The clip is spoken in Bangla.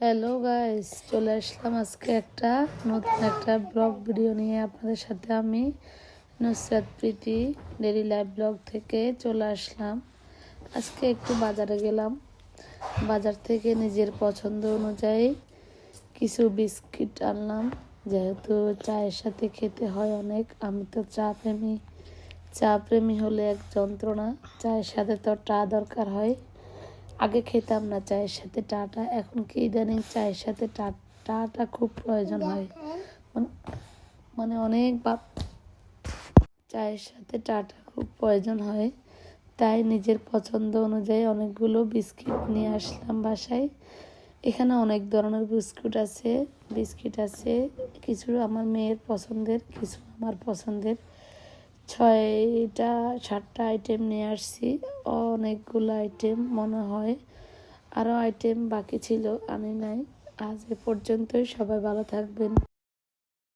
হ্যালো গাইস চলে আসলাম আজকে একটা নতুন একটা ব্লগ ভিডিও নিয়ে আপনাদের সাথে আমি, Nusrat Preeti daily live blog থেকে চলে আসলাম। আজকে একটু বাজারে গেলাম। বাজার থেকে নিজের পছন্দ অনুযায়ী কিছু বিস্কিট আনলাম। যেহেতু চায়ের সাথে খেতে হয় অনেক, আমি তো চা প্রেমী। চা প্রেমী হলে এক যন্ত্রণা। চায়ের সাথে তো চা দরকার হয়। আগে খেতাম না চায়ের সাথে টাটা, এখন কি ইদানিং চায়ের সাথে টাটা খুব প্রয়োজন হয়। মানে- অনেক বাপ চায়ের সাথে টাটা খুব প্রয়োজন হয়। তাই নিজের পছন্দ অনুযায়ী অনেকগুলো বিস্কিট নিয়ে আসলাম বাসায়। এখানে অনেক ধরনের বিস্কুট আছে, বিস্কিট আছে, কিছু আমার মেয়ের পছন্দের, কিছু আমার পছন্দের। ছয়টা, সাতটা আইটেম নিয়ে আসছি। অনেকগুলো আইটেম মনে হয়। আরও আইটেম বাকি ছিল আমি নাই। আজ এ পর্যন্তই। সবাই ভালো থাকবেন।